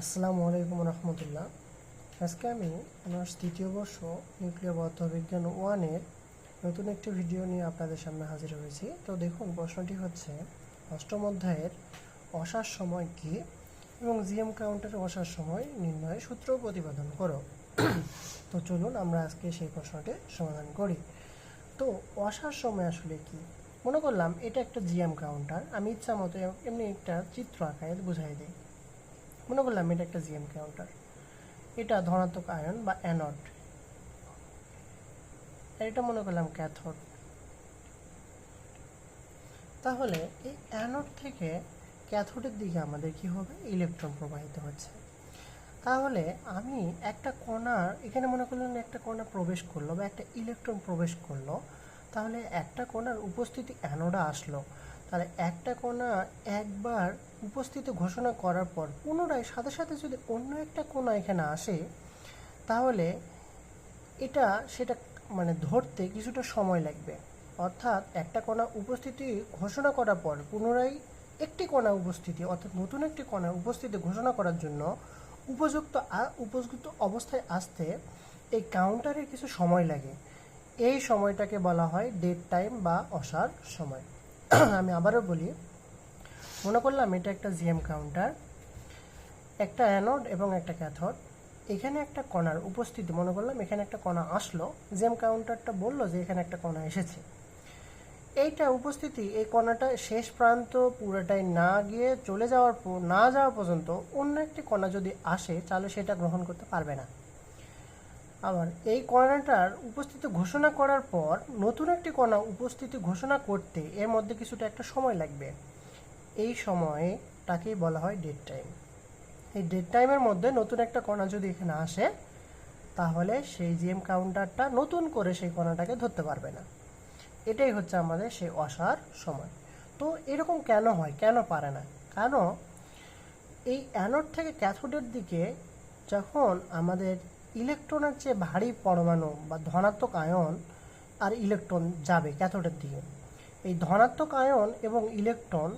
আসসালামু আলাইকুম রহমতুল্লাহ। আজকে আমি অনার্স তৃতীয় বর্ষ নিউক্লিয় পদার্থবিজ্ঞান ওয়ানের নতুন একটি ভিডিও নিয়ে আপনাদের সামনে হাজির হয়েছি। তো দেখুন, প্রশ্নটি হচ্ছে, অষ্টম অধ্যায়ের অসার সময় কি এবং জিএম কাউন্টারের অসার সময় নির্ণয়ের সূত্র প্রতিপাদন করো। তো চলুন আমরা আজকে সেই প্রশ্নটি সমাধান করি। তো অসার সময় আসলে কি? মনে করলাম এটা একটা জিএম কাউন্টার। আমি ইচ্ছা মতো এমনি একটা চিত্র আকারে বুঝাই দিই। মনে করলাম এটা একটা জিএম কাউন্টার এটা ধনাত্মক আয়ন বা অ্যানড এটা মনে করলাম ক্যাথোড তাহলে এই অ্যানড থেকে ক্যাথোডের দিকে আমাদের কি হবে? ইলেকট্রন প্রবাহিত হচ্ছে। তাহলে আমি একটা কণার, এখানে মনে করলেন একটা কণা প্রবেশ করল বা একটা ইলেকট্রন প্রবেশ করল, তাহলে একটা কণার উপস্থিতি অ্যানোডা আসলো। তাহলে একটা কণা একবার উপস্থিতি ঘোষণা করার পর পুনরায় সাথে সাথে যদি অন্য একটা কণা এখানে আসে, তাহলে এটা সেটা মানে ধরতে কিছুটা সময় লাগবে। অর্থাৎ একটা কণা উপস্থিতি ঘোষণা করার পর পুনরায় একটি কণা উপস্থিতি, অর্থাৎ নতুন একটি কণা উপস্থিতি ঘোষণা করার জন্য উপযুক্ত উপযুক্ত অবস্থায় আসতে এই কাউন্টারের কিছু সময় লাগে। এই সময়টাকে বলা হয় ডেট টাইম বা অসার সময়। আমি আবারও বলি মনে করলাম এটা একটা জিএম কাউন্টার একটা অ্যানোড এবং একটা ক্যাথোড এখানে একটা কণার উপস্থিতি, মনে করলাম এখানে একটা কণা আসলো, জিএম কাউন্টারটা বলল যে এখানে একটা কণা এসেছে। এইটা উপস্থিতি, এই কণাটা শেষ প্রান্ত পুরোটাই না গিয়ে চলে যাওয়ার পর, না যাওয়া পর্যন্ত অন্য একটি কণা যদি আসে, তাহলে সেটা গ্রহণ করতে পারবে না। আবার এই কণাটার উপস্থিতি ঘোষণা করার পর, নতুন একটি কণা উপস্থিতি ঘোষণা করতে এর মধ্যে কিছুটা একটা সময় লাগবে। এই সময়টাকেই বলা হয় ডেড টাইম এই ডেড টাইমের মধ্যে নতুন একটা কণা যদি এখানে আসে, তাহলে সেই জিএম কাউন্টারটা নতুন করে সেই কণাটাকে ধরতে পারবে না। এটাই হচ্ছে আমাদের সেই অসার সময়। তো এরকম কেন হয়? কেন পারে না? কেন? এই অ্যানোড থেকে ক্যাথোডের দিকে যখন আমাদের ইলেকট্রনের চেয়ে ভারী পরমাণু বা ধনাত্মক আয়ন আর ইলেকট্রন যাবে ক্যাথোডের দিকে, এই ধনাত্মক আয়ন এবং ইলেকট্রন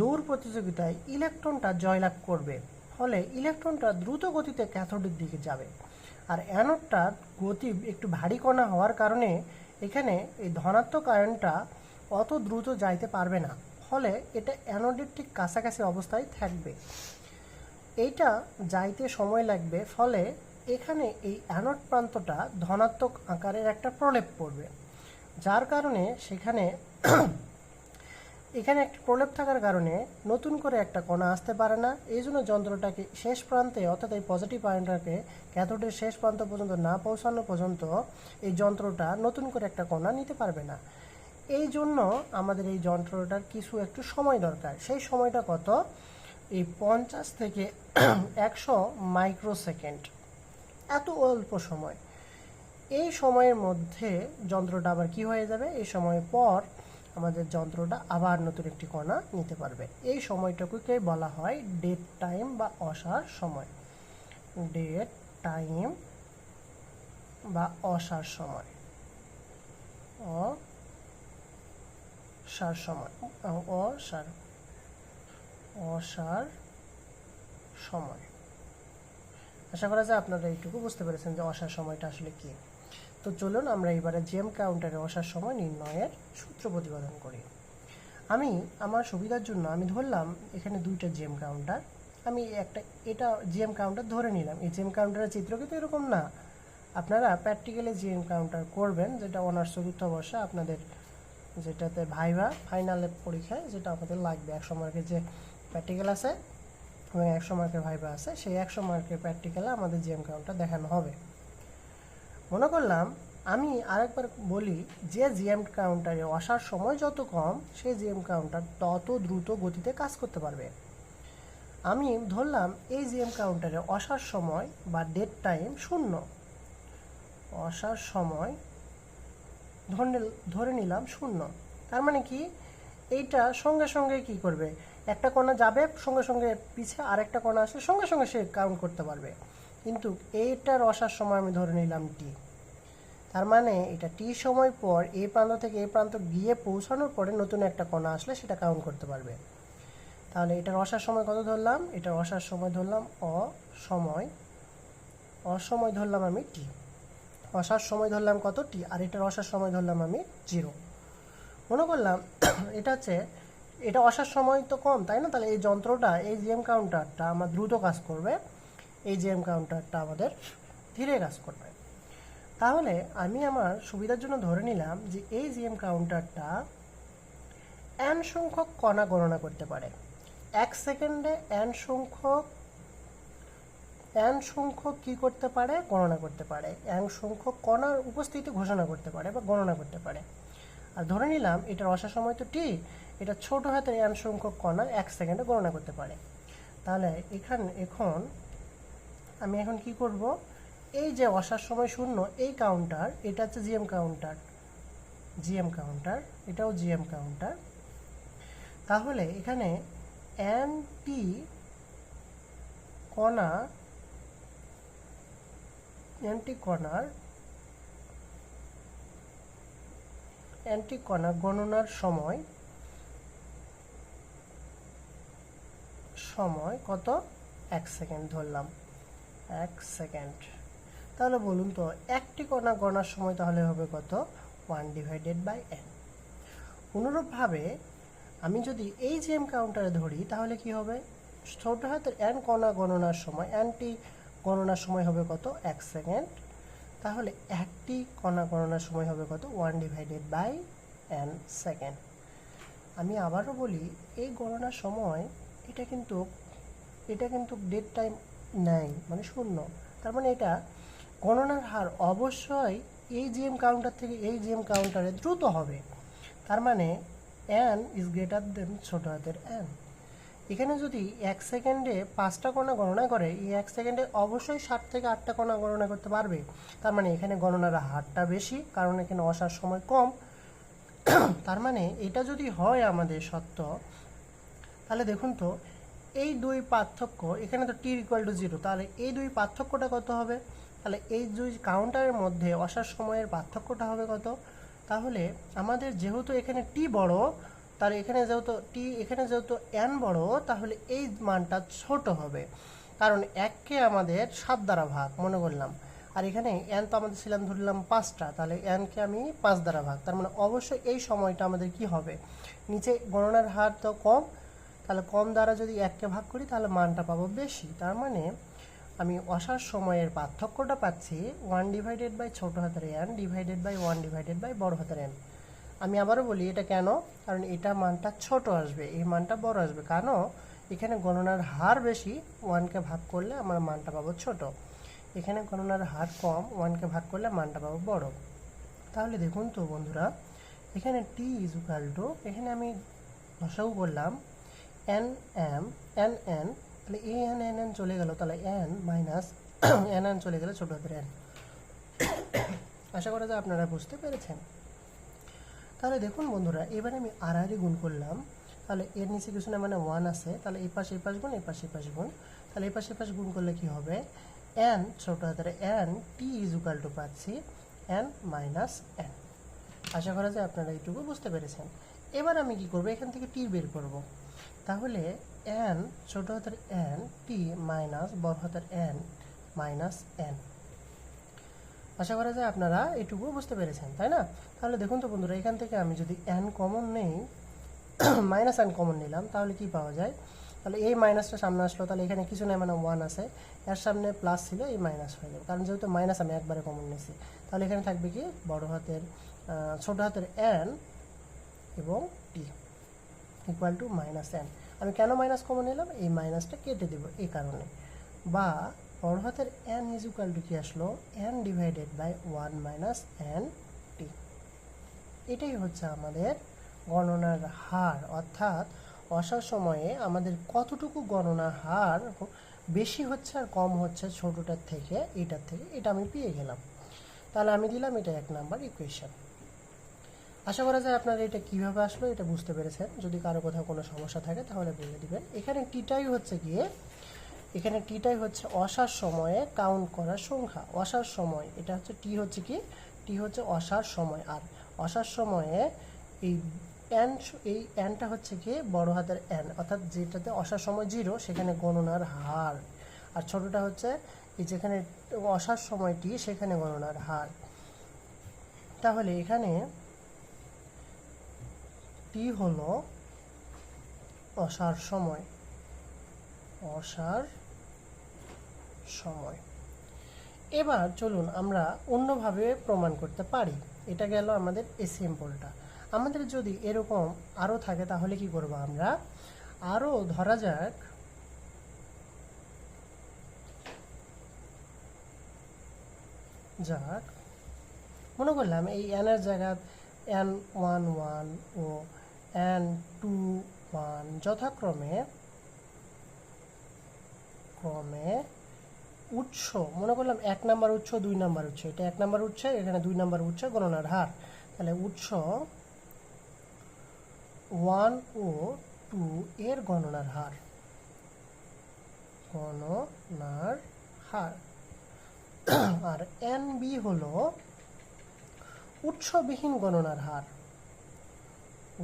দৌড় প্রতিযোগিতায় ইলেকট্রনটা জয়লাভ করবে, ফলে ইলেকট্রনটা দ্রুত গতিতে ক্যাথোডের দিকে যাবে। আর অ্যানোডটার গতি একটু ভারী কণা হওয়ার কারণে এখানে এই ধনাত্মক আয়নটা অত দ্রুত যাইতে পারবে না, ফলে এটা অ্যানোডের ঠিক কাছাকাছি অবস্থায় থাকবে। এইটা যাইতে সময় লাগবে, ফলে এখানে এই অ্যানোড প্রান্তটা ধনাত্মক আকারের একটা প্রলেপ পড়বে, যার কারণে সেখানে এখানে একটা প্রলেপ থাকার কারণে নতুন করে একটা কণা আসতে পারে না। এই জন্য যন্ত্রটাকে শেষ প্রান্তে, অর্থাৎ এই পজিটিভ আয়নটাকে ক্যাথোডের শেষ প্রান্ত পর্যন্ত না পৌঁছানো পর্যন্ত এই যন্ত্রটা নতুন করে একটা কণা নিতে পারবে না। এই জন্য আমাদের এই যন্ত্রটার কিছু একটু সময় দরকার। সেই সময়টা কত? এই পঞ্চাশ থেকে একশো মাইক্রোসেকেন্ড এত অল্প সময়। এই সময়ের মধ্যে যন্ত্রটা আবার কি হয়ে যাবে? এই সময় পর আমাদের যন্ত্রটা আবার নতুন একটি কণা নিতে পারবে। এই সময়টুকুকে বলা হয় ডেট টাইম বা অসার সময়। ডেট টাইম বা অসার সময়। অসার সময়। অসার অসার সময়। আশা করা যায় আপনারা এইটুকু বুঝতে পেরেছেন যে অসার সময়টা আসলে কি। তো চলুন আমরা এবারে জেম কাউন্টারে অসার সময় নির্ণয়ের সূত্র প্রতিপাদন করি। আমি আমার সুবিধার জন্য আমি ধরলাম এখানে দুইটা জেম কাউন্টার আমি একটা, এটা জিএম কাউন্টার ধরে নিলাম। এই জিএম কাউন্টারের চিত্র কিন্তু এরকম না। আপনারা প্র্যাকটিক্যালি জিএম কাউন্টার করবেন, যেটা অনার্স চতুর্থ বর্ষে আপনাদের যেটাতে ভাইভা ফাইনালের পরীক্ষায় যেটা আমাদের লাগবে। একশো মার্কের যে প্র্যাকটিক্যাল আছে এবং একশো মার্কের ভাইভা আছে, সেই একশো মার্কের প্র্যাকটিক্যালে আমাদের জিএম কাউন্টার দেখানো হবে। মনে করলাম, আমি আরেকবার বলি, যে জিএম কাউন্টারে আসার সময় যত কম সেই জিএম কাউন্টার তত দ্রুত গতিতে কাজ করতে পারবে। আমি ধরলাম, এই জিএম কাউন্টারে আসার সময় বা ডেট টাইম শূন্য। আসার সময় ধরে ধরে নিলাম শূন্য। তার মানে কি? এইটা সঙ্গে সঙ্গে কি করবে? একটা কণা যাবে, সঙ্গে সঙ্গে পিছে, আরেকটা কণা আসলে সঙ্গে সঙ্গে সে কাউন্ট করতে পারবে। কিন্তু এইটার আসার সময় আমি ধরে নিলাম টি তার মানে এটা টি সময় পর এই প্রান্ত থেকে এই প্রান্ত গিয়ে পৌঁছানোর পরে নতুন একটা কণা আসলে সেটা কাউন্ট করতে পারবে। তাহলে এটার অসার সময় কত ধরলাম? এটার অসার সময় ধরলাম অসময় অসময় ধরলাম আমি টি অসার সময় ধরলাম কত টি আর এটার অসার সময় ধরলাম আমি জিরো মনে করলাম এটা হচ্ছে, এটা অসার সময় তো কম, তাই না? তাহলে এই যন্ত্রটা, এই জিএম কাউন্টারটা আমার দ্রুত কাজ করবে। এই জিএম কাউন্টারটা আমাদের ধীরে কাজ করবে। তাহলে আমি আমার সুবিধার জন্য ধরে নিলাম যে এই জিএম কাউন্টারটা এন সংখ্যক কণা গণনা করতে পারে। এক সেকেন্ডে এন সংখ্যক এন সংখ্যক কি করতে পারে? গণনা করতে পারে। এন সংখ্যক কণার উপস্থিতি ঘোষণা করতে পারে বা গণনা করতে পারে। আর ধরে নিলাম এটার অসা সময় তো টি, এটা ছোট হাতের এন সংখ্যক কণা এক সেকেন্ডে গণনা করতে পারে। তাহলে এখান, এখন আমি এখন কি করব? এই যে অসার সময় শূন্য, এই কাউন্টার এটা হচ্ছে জিএম কাউন্টার জিএম কাউন্টার এটাও জিএম কাউন্টার তাহলে এখানে এন টি কণা অ্যান্টি কণার অ্যান্টি কণা গণনার সময় সময় কত? এক সেকেন্ড ধরলাম। এক সেকেন্ড। তাহলে বলুন তো, একটি কণা গণার সময় তাহলে হবে কত? ওয়ান ডিভাইডেড বাই এন অনুরূপভাবে আমি যদি এই জিএম কাউন্টারে ধরি, তাহলে কি হবে? ছোট হাতের এন কণা গণনার সময় এনটি গণনার সময় হবে কত? এক সেকেন্ড। তাহলে একটি কণা গণনার সময় হবে কত? One divided by N second. আমি আবারও বলি, এই গণনার সময়, এটা কিন্তু এটা কিন্তু ডেট টাইম নেই মানে শূন্য। তার মানে এটা গণনার হার অবশ্যই এই জিএম কাউন্টার থেকে এই জিএম কাউন্টারে দ্রুত হবে। তার মানে অ্যান ইজ গ্রেটার দেন ছোট হাতের অ্যান এখানে যদি এক সেকেন্ডে পাঁচটা কণা গণনা করে, এই এক সেকেন্ডে অবশ্যই সাত থেকে আটটা কণা গণনা করতে পারবে। তার মানে এখানে গণনার হারটা বেশি, কারণ এখানে অসার সময় কম। তার মানে এটা যদি হয় আমাদের সত্য, তাহলে দেখুন তো এই দুই পার্থক্য, এখানে তো টি ইকুয়াল টু জিরো তাহলে এই দুই পার্থক্যটা কত হবে? তাহলে এই দুই কাউন্টারের মধ্যে অসার সময়ের পার্থক্যটা হবে কত? তাহলে আমাদের যেহেতু এখানে টি বড়, তাহলে এখানে যেহেতু টি এখানে যেহেতু এন বড়, তাহলে এই মানটা ছোট হবে। কারণ এককে আমাদের সাত দ্বারা ভাগ, মনে করলাম। আর এখানে এন তো আমাদের ছিলাম ধরলাম পাঁচটা, তাহলে এনকে আমি পাঁচ দ্বারা ভাগ। তার মানে অবশ্যই এই সময়টা আমাদের কি হবে? নিচে গণনার হার তো কম তাহলে কম দ্বারা যদি এককে ভাগ করি, তাহলে মানটা পাবো বেশি। তার মানে আমি অসার সময়ের পার্থক্যটা পাচ্ছি ওয়ান ডিভাইডেড বাই ছোটো হাতের N divided by one divided by বড় হাতের এন আমি আবারও বলি, এটা কেন? কারণ এটা মানটা ছোট আসবে, এই মানটা বড় আসবে। কেন? এখানে গণনার হার বেশি ওয়ানকে ভাগ করলে আমার মানটা পাবো ছোট। এখানে গণনার হার কম ওয়ানকে ভাগ করলে মানটা পাবো বড়। তাহলে দেখুন তো বন্ধুরা, এখানে টি ইজ ইকুয়াল টু এখানে আমি ভাষাও করলাম এন এম এন এন তাহলে এ এন এন এন চলে গেল, তাহলে এন মাইনাস এন এন চলে গেলে ছোট হাতের এন আশা করা যায় আপনারা বুঝতে পেরেছেন। তাহলে দেখুন বন্ধুরা, এবারে আমি আর গুণ করলাম, তাহলে এর নিচে কিছু না মানে ওয়ান আছে, তাহলে এই পাশে এই পাশ গুণ এই পাশে এই পাশ গুণ, তাহলে এই পাশে এই পাশ গুণ করলে কি হবে? এন ছোট হাতের n t is equal to পাচ্ছি এন মাইনাস এন আশা করা যায় আপনারা এইটুকু বুঝতে পেরেছেন। এবার আমি কি করব? এখান থেকে টি বের করব। তাহলে এন ছোট হাতের এন টি মাইনাস বড় হাতের এন মাইনাস এন আশা করা যায় আপনারা এটুকু বুঝতে পেরেছেন, তাই না? তাহলে দেখুন তো বন্ধুরা, এখান থেকে আমি যদি এন কমন নেই মাইনাস এন কমন নিলাম, তাহলে কি পাওয়া যায়? তাহলে এই মাইনাসটা সামনে আসলো, তাহলে এখানে কিছু নেই মানে ওয়ান আছে। এর সামনে প্লাস ছিল, এই মাইনাস হয়ে যাবে। কারণ যেহেতু মাইনাস আমি একবারে কমন নিয়েছি, তাহলে এখানে থাকবে কি? বড় হাতের ছোট হাতের এন এবং ইকুয়াল টু মাইনাস এন আমি কেন মাইনাস কমন নিলাম? এই মাইনাসটা কেটে দেব এই কারণে। বা বড় হাতের এন ইজ ইকুয়াল টু কি আসলো? N divided by one minus n t এটাই হচ্ছে আমাদের গণনার হার। অর্থাৎ অসার সময়ে আমাদের কতটুকু গণনার হার বেশি হচ্ছে আর কম হচ্ছে ছোটোটার থেকে, এটার থেকে, এটা আমি পেয়ে গেলাম। তাহলে আমি দিলাম এটা এক নাম্বার ইকুয়েশন আশা করা যায় আপনারা এটা কীভাবে আসলো এটা বুঝতে পেরেছেন। যদি কারও কোথাও কোনো সমস্যা থাকে তাহলে বলে দিবেন। এখানে টিটাই হচ্ছে গিয়ে, এখানে টিটাই হচ্ছে অসার সময়ে কাউন্ট করার সংখ্যা। অসার সময়, এটা হচ্ছে টি হচ্ছে কি? টি হচ্ছে অসার সময়। আর অসার সময়ে এই এন এই এনটা হচ্ছে কি বড় হাতের এন অর্থাৎ যেটাতে অসার সময় জিরো সেখানে গণনার হার। আর ছোটটা হচ্ছে এই যেখানে অসার সময়টি সেখানে গণনার হার। তাহলে এখানে টি হলো অসার সময়। অসার সময়। এবার চলুন আমরা অন্যভাবে প্রমাণ করতে পারি। এটা গেল আমাদের এই সিম্পলটা আমাদের যদি এরকম আরও থাকে তাহলে কি করব আমরা? আরও ধরা যাক। যাক। মনে করলাম এই এনের জায়গা এন ওয়ান ওয়ান ও এন টু ওয়ান যথাক্রমে, ক্রমে উৎস, মনে করলাম এক নাম্বার উৎস, দুই নাম্বার উৎস, এটা এক নাম্বার উৎস, এখানে দুই নাম্বার উৎস গণনার হার। তাহলে উৎস ওয়ান ও টু এর গণনার হার। গণনার হার। আর এন বি হলো উৎসবিহীন গণনার হার।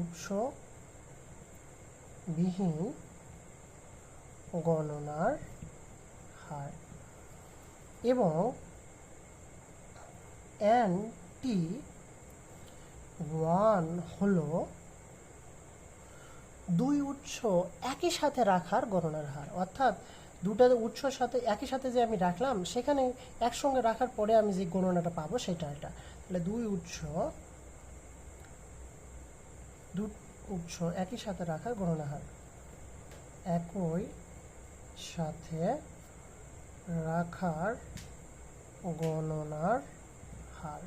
উৎস বিহীন গণনার হার এবং এন টি ওয়ান হলো দুই উৎস একই সাথে রাখার গণনার হার। অর্থাৎ দুটা উৎসর সাথে একই সাথে যে আমি রাখলাম, সেখানে একসঙ্গে রাখার পরে আমি যে গণনাটা পাবো সেটা এটা। তাহলে দুই উৎস দু উৎস একই সাথে রাখার গণনা হার একই সাথে রাখার গণনার হার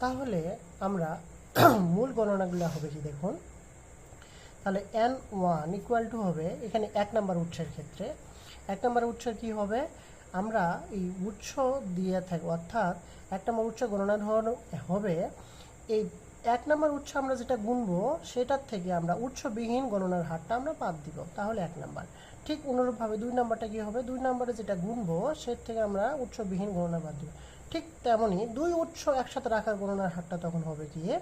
তাহলে আমরা মূল গণনাগুলো হবে কি দেখুন? তাহলে এন ওয়ান ইকুয়াল টু হবে এখানে এক নাম্বার উৎসের ক্ষেত্রে। এক নাম্বার উৎসের কি হবে? আমরা এই উৎস দিয়ে থাকি, অর্থাৎ এক নম্বর উৎস গণনা হবে এই এক নম্বর উৎস আমরা যেটা গুনবো, সেটার থেকে আমরা উৎসবিহীন গণনার হারটা আমরা বাদ দিব। তাহলে এক নাম্বার। ঠিক অনুরূপভাবে দুই নাম্বারটা কি হবে? দুই নাম্বারে যেটা গুনবো, সের থেকে আমরা উৎসবিহীন গণনা বাদ দিব। ঠিক তেমনই দুই উৎস একসাথে রাখার গণনার হারটা তখন হবে গিয়ে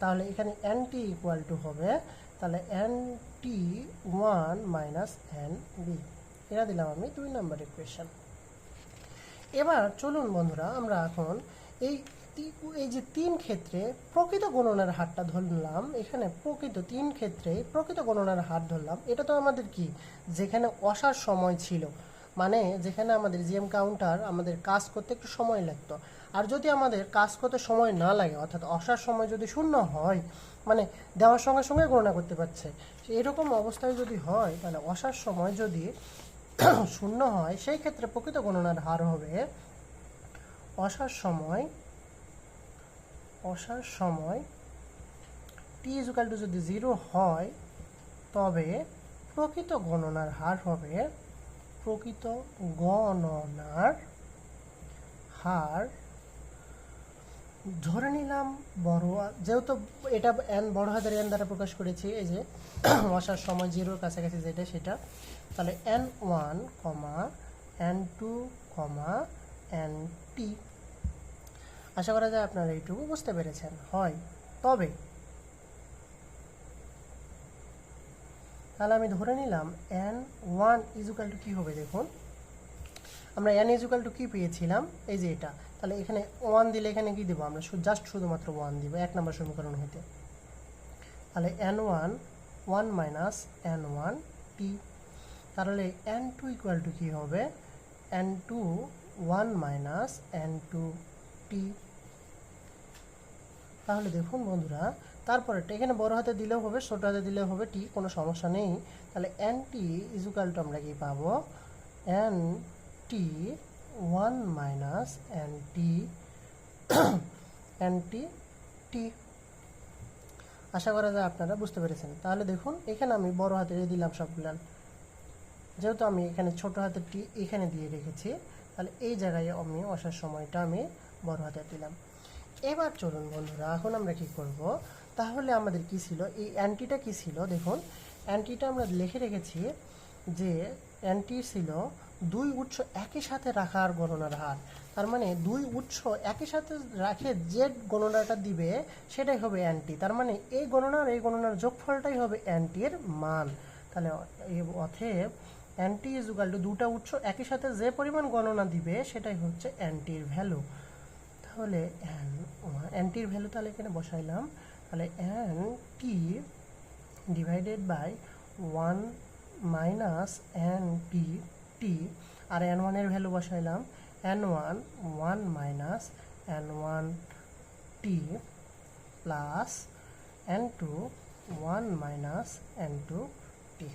তাহলে এখানে এন টি ইকুয়াল টু হবে, তাহলে n t one minus n b এটা দিলাম আমি দুই নাম্বার ইকুয়েশন এবার চলুন বন্ধুরা, আমরা এখন এই এই যে তিন ক্ষেত্রে প্রকৃত গণনার হারটা ধরলাম, এখানে প্রকৃত তিন ক্ষেত্রে প্রকৃত গণনার হার ধরলাম, এটা তো আমাদের কি? যেখানে অসার সময় ছিল মানে যেখানে আমাদের জিএম কাউন্টার আমাদের কাজ করতে একটু সময় লাগতো। আর যদি আমাদের কাজ করতে সময় না লাগে, অর্থাৎ অসার সময় যদি শূন্য হয় মানে দেওয়ার সঙ্গে সঙ্গে গণনা করতে পারছে, এরকম অবস্থায় যদি হয়, তাহলে অসার সময় যদি শূন্য হয়, সেই ক্ষেত্রে প্রকৃত গণনার হার হবে অসার সময় অসার সময় টি ইজুকাল টু যদি জিরো হয়, তবে প্রকৃত গণনার হার হবে প্রকৃত গণনার হার। ধরে নিলাম বড় যেহেতু এটা এন বড় হাতের এন দ্বারা প্রকাশ করেছি, এই যে অসার সময় জিরোর কাছাকাছি যেটা সেটা, তাহলে n one comma n two comma n t আশা করা যায় আপনারা এইটুকু বুঝতে পেরেছেন। হয়। তবে তাহলে আমি ধরে নিলাম এন ওয়ান ইজুকাল টু কী হবে দেখুন। আমরা এন ইজুকাল টু কী পেয়েছিলাম? এই যে এটা। তাহলে এখানে ওয়ান দিলে এখানে কি দেবো? আমরা জাস্ট শুধুমাত্র ওয়ান দিব। এক নম্বর সমীকরণ হইতে। তাহলে n one one minus n one t তাহলে এন টু ইকুয়াল টু কী হবে? N two one minus n two t তাহলে দেখুন বন্ধুরা, তারপরে এখানে বড় হাতে দিলেও হবে, ছোট হাতে দিলেও হবে টি কোনো সমস্যা নেই। তাহলে এন টি ইজুকাল টু আমরা কি পাবো? N t one minus n t n t t আশা করা যায় আপনারা বুঝতে পেরেছেন। তাহলে দেখুন, এখানে আমি বড় হাতে দিলাম সবগুলো। যেহেতু আমি এখানে ছোট হাতের টি এখানে দিয়ে রেখেছি, তাহলে এই জায়গায় আমি অসার সময়টা আমি বড় হাতে দিলাম। এবার চলুন বন্ধুরা, এখন আমরা কি করব? তাহলে আমাদের কি ছিল? এই অ্যান্টিটা কি ছিল? দেখুন, অ্যান্টিটা আমরা লিখে রেখেছি যে অ্যান্টি ছিল দুই উৎস একই সাথে রাখার গণনার হার। তার মানে দুই উৎস একই সাথে রাখে যে গণনাটা দিবে, সেটাই হবে অ্যান্টি। তার মানে এই গণনার এই গণনার যোগফলটাই হবে অ্যান্টির মান। তাহলে অথেব অ্যান্টি ইজ টু দুটা উৎস একই সাথে যে পরিমাণ গণনা দিবে, সেটাই হচ্ছে অ্যান্টির ভ্যালু। তাহলে অ্যান্টির ভ্যালু তাহলে এখানে বসাইলাম। তাহলে n t divided by one minus n t t, R n ওয়ানের value বসাইলাম। N one one minus n one t plus n two, one minus n two t.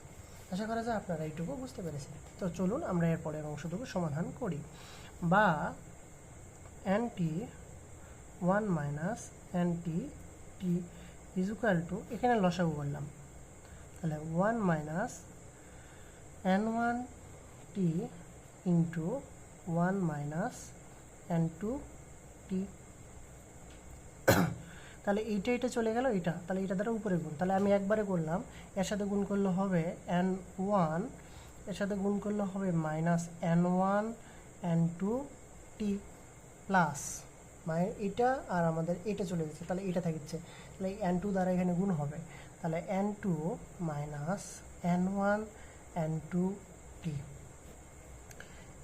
আশা করা যায় আপনারা এইটুকু বুঝতে পেরেছেন। তো চলুন আমরা এরপরের অংশটুকু সমাধান করি। বা n t one minus n t is equal to এখানে লসাগু করলাম। তাহলে one minus n one t into one minus n two t তাহলে এইটা এটা চলে গেল এটা তাহলে এটা দ্বারা উপরে গুণ। তাহলে আমি একবারে করলাম, এর সাথে গুণ করলে হবে এন ওয়ানের সাথে গুণ করলে হবে minus n one n two t plus মানে এটা আর আমাদের এটা চলে যাচ্ছে তাহলে এটা থাকছে তাহলে এন টু দ্বারা এখানে গুণ হবে। তাহলে n two minus n one n two t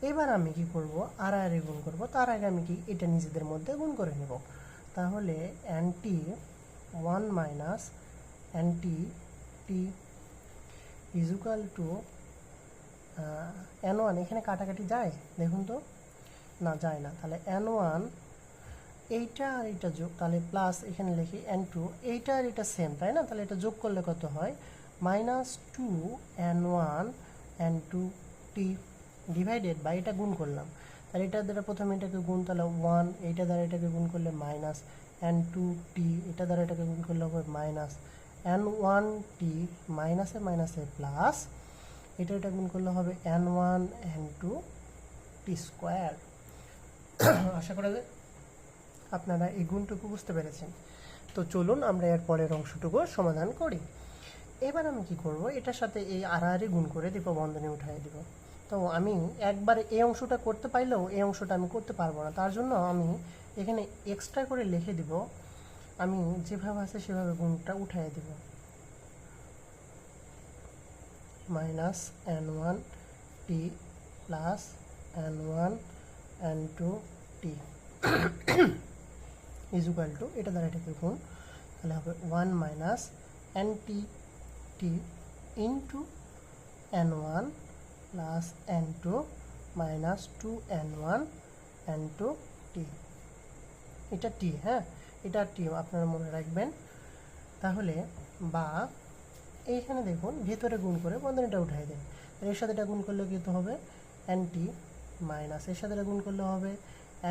এবার আমি কি করব? আর আর গুণ করব। তার আগে আমি কি এটা নিজেদের মধ্যে গুণ করে নেব? তাহলে n t one minus n t t equal to n one এখানে কাটাকাটি যায়? দেখুন তো। না, যায় না। তাহলে এন ওয়ান এইটা আর এটা যোগ, তাহলে প্লাস এখানে লিখি এন টু এইটা আর এটা সেম তাই না? তাহলে এটা যোগ করলে কত হয়? Minus two n one n two t divided বা এটা গুণ করলাম। তাহলে এটা দ্বারা প্রথমে এটাকে গুণ, তাহলে ওয়ান এইটা দ্বারা এটাকে গুণ করলে মাইনাস এন টু টি এটা দ্বারা এটাকে গুণ করলে হবে মাইনাস এন ওয়ান টি মাইনাসে মাইনাসে প্লাস এটা এটা গুণ করলে হবে n one n two t square আশা করা যায়। আপনারা এই গুণটুকু বুঝতে পেরেছেন। তো চলুন আমরা এর পরের অংশটুকু সমাধান করি। এবার আমি কি করব? এটার সাথে এই আড়াআড়ি গুণ করে দিব, বন্ধনে উঠাই দিব। তো আমি একবার এই অংশটা করতে পারলেও এই অংশটা আমি করতে পারব না। তার জন্য আমি এখানে এক্সট্রা করে লিখে দিব। আমি যেভাবে আছে সেভাবে গুণটা উঠাই দিব। Minus n one t plus n one t is equal to এটা দ্বারা এটাকে গুণ, তাহলে হবে one minus n t into n one plus n two minus two n one n two t এটা টি হ্যাঁ? এটা টি আপনারা মনে রাখবেন। তাহলে বা এইখানে দেখুন, ভেতরে গুণ করে বন্ধনীটা উঠাই দেন। এর সাথে এটা গুণ করলে কিন্তু হবে এন টি মাইনাস এর সাথে গুণ করলে হবে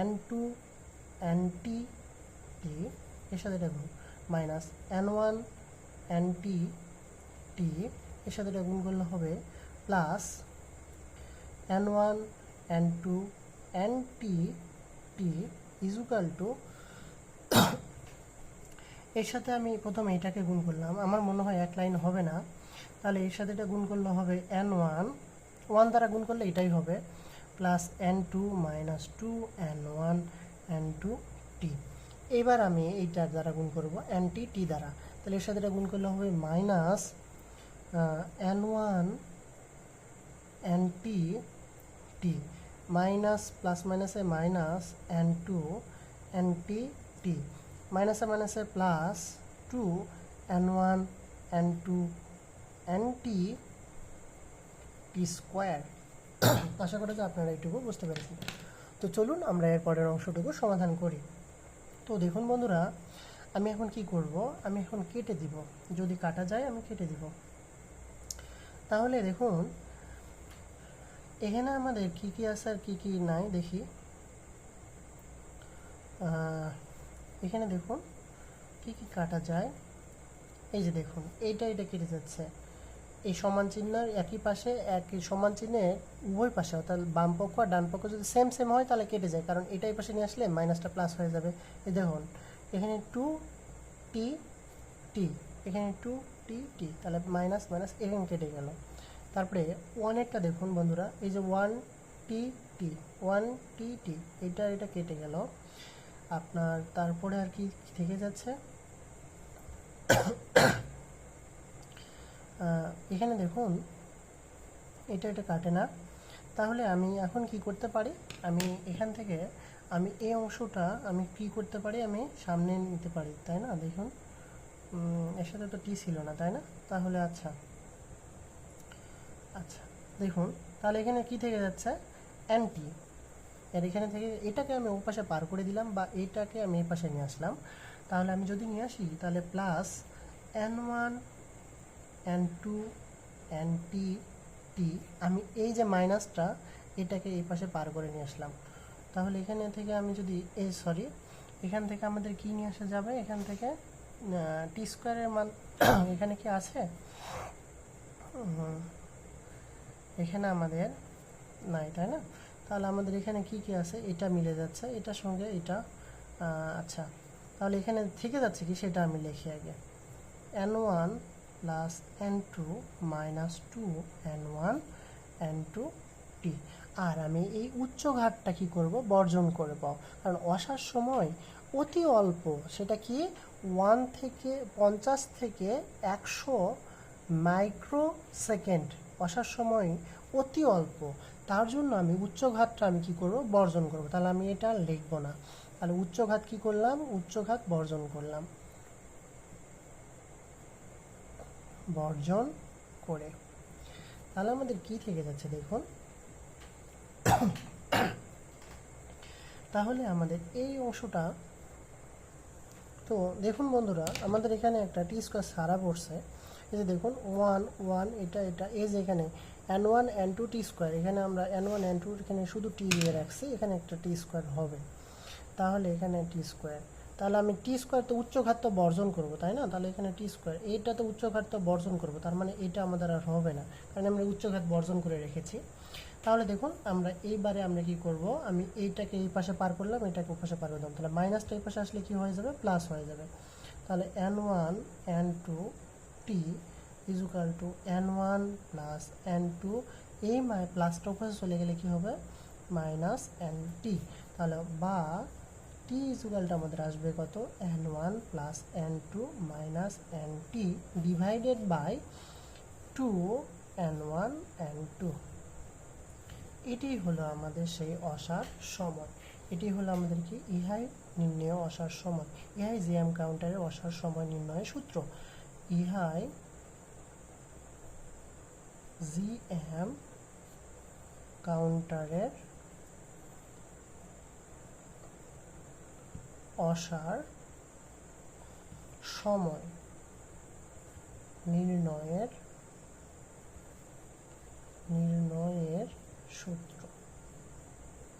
এন টু এন টি এর সাথে এটা গুণ minus n one n t এর সাথে এটা গুণ করলে হবে plus n one n two n t t equal to এর সাথে আমি প্রথমে এটাকে গুণ করলাম, আমার মনে হয় এক লাইন হবে না, তাহলে এর সাথে এটা গুণ করলে হবে এন ওয়ান ওয়ান দ্বারা গুণ করলে এটাই হবে। Plus n two minus two n one n two t এবার আমি এইটার দ্বারা গুণ করব এন টি টি দ্বারা। তাহলে এর সাথে এটা গুণ করলে হবে minus n one n t t minus plus মাইনাসে minus n two n t t মাইনাসে মাইনাসে plus two n one n two n t t square আশা করি যে আপনারা এইটুকু বুঝতে পেরেছেন। তো চলুন আমরা এর পরের অংশটুকু সমাধান করি। তো দেখুন বন্ধুরা, আমি এখন কি করব? আমি এখন কেটে দিব। যদি কাটা যায়, আমি কেটে দিব। তাহলে দেখুন, এখানে আমাদের কি কি আছে আর কি কি নাই দেখি। এখানে দেখুন, কি কি কাটা যায়? এই যে দেখুন, এইটা এটা কেটে যাচ্ছে। এই সমান চিহ্নের একই পাশে, একই সমান চিহ্নের উভয় পাশে, অর্থাৎ বাম পক্ষ আর ডান পক্ষ যদি সেম সেম হয়, তাহলে কেটে যায়। কারণ এটাই পাশে নিয়ে আসলে মাইনাসটা প্লাস হয়ে যাবে। দেখুন, এখানে টু টি টি এখানে টু টি টি তাহলে মাইনাস মাইনাস এখানে কেটে গেল। তারপরে ওয়ানেরটা দেখুন বন্ধুরা, এই যে one T T one T টি এটা এটা কেটে গেল। আপনার তারপরে আর কি থেকে যাচ্ছে? এখানে দেখুন, এটা এটা কাটে না তাহলে আমি এখন কি করতে পারি? আমি এখান থেকে আমি এই অংশটা আমি কি করতে পারি? আমি সামনে নিতে পারি, তাই না? দেখুন এর সাথে তো টি ছিল না, তাই না? তাহলে আচ্ছা আচ্ছা দেখুন, তাহলে এখানে কি থেকে যাচ্ছে? অ্যান্টি আর এখানে থেকে এটাকে আমি ও পাশে পার করে দিলাম বা এটাকে আমি এই পাশে নিয়ে আসলাম। তাহলে আমি যদি নিয়ে আসি, তাহলে plus n one n two n t t আমি এই যে মাইনাসটা, এটাকে এই পাশে পার করে নিয়ে আসলাম। তাহলে এখানে থেকে আমি যদি এই সরি এখান থেকে আমাদের কি নিয়ে আসা যাবে? এখান থেকে টি স্কোয়ারের মান, এখানে কি আছে? এখানে আমাদের নাই, তাই না? তাহলে আমাদের এখানে কি কি আছে? এটা মিলে যাচ্ছে, এটার সঙ্গে এটা আচ্ছা। তাহলে এখানে থেকে যাচ্ছে কি? সেটা আমি লিখি আগে। N one plus n two minus two n one n two t আর আমি এই উচ্চ ঘাতটা কি করব? বর্জন করব কারণ অসার সময় অতি অল্প সেটা কি? ওয়ান থেকে পঞ্চাশ থেকে একশো মাইক্রো সেকেন্ড অসার সময় অতি অল্প। তার জন্য আমি উচ্চঘাতটা আমি কি করব? বর্জন করব। তাহলে আমি এটা লিখব না। তাহলে উচ্চঘাত কি করলাম? উচ্চঘাত বর্জন করলাম। বর্জন করে। তাহলে আমাদের কি থেকে যাচ্ছে দেখুন। তাহলে আমাদের এই অংশটা, তো দেখুন বন্ধুরা, আমাদের এখানে একটা টি স্কোয়ার সারা পড়ছে। এই যে দেখুন, ওয়ান ওয়ান, এটা এটা, এই যে এখানে n one, n two t square, এখানে আমরা এন ওয়ান, এন টু, এখানে শুধু টি দিয়ে রাখছি, এখানে একটা টি স্কোয়ার হবে। তাহলে এখানে টি স্কোয়ার তাহলে আমি টি স্কোয়ার তো উচ্চঘাত বর্জন করব, তাই না? তাহলে এখানে টি স্কোয়ার এইটা তো উচ্চঘাত তো বর্জন করব, তার মানে এটা আমাদের আর হবে না, কারণ আমরা উচ্চঘাত বর্জন করে রেখেছি। তাহলে দেখুন, আমরা এইবারে আমরা কি করব, আমি এইটাকে এই পাশে পার করলাম, এটাকে ও পাশে পার করলাম তাহলে মাইনাসটা এই পাশে আসলে কি হয়ে যাবে? প্লাস হয়ে যাবে। তাহলে n one n two t equal to n one plus n two এই প্লাসটা উপরে চলে গেলে কি হবে? মাইনাস এন টি তাহলে বা টি ইজুকালটা আমাদের আসবে কত? N one plus n two minus n t divided by two n one n two এটি হলো আমাদের সেই অসার সময়। এটি হলো আমাদের কি? ইহাই নির্ণয় অসার সময়। ইহাই জিএম কাউন্টারের অসার সময় নির্ণয়ের সূত্র। ইহাই জিএম কাউন্টারের অসার সময় নির্ণয়ের নির্ণয়ের সূত্র।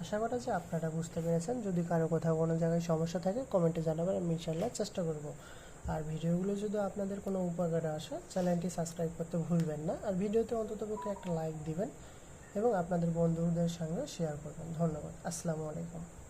আশা করা যে আপনারা বুঝতে পেরেছেন। যদি কারও কোথাও কোনো জায়গায় সমস্যা থাকে কমেন্টে জানাবেন, আমি ইনশাল্লাহ চেষ্টা করব। আর ভিডিওগুলো যদি আপনাদের কোনো উপকারে আসে, চ্যানেলটি সাবস্ক্রাইব করতে ভুলবেন না। আর ভিডিওতে অন্ততপক্ষে একটা লাইক দিবেন এবং আপনাদের বন্ধুদের সঙ্গে শেয়ার করবেন। ধন্যবাদ। আসসালামু আলাইকুম।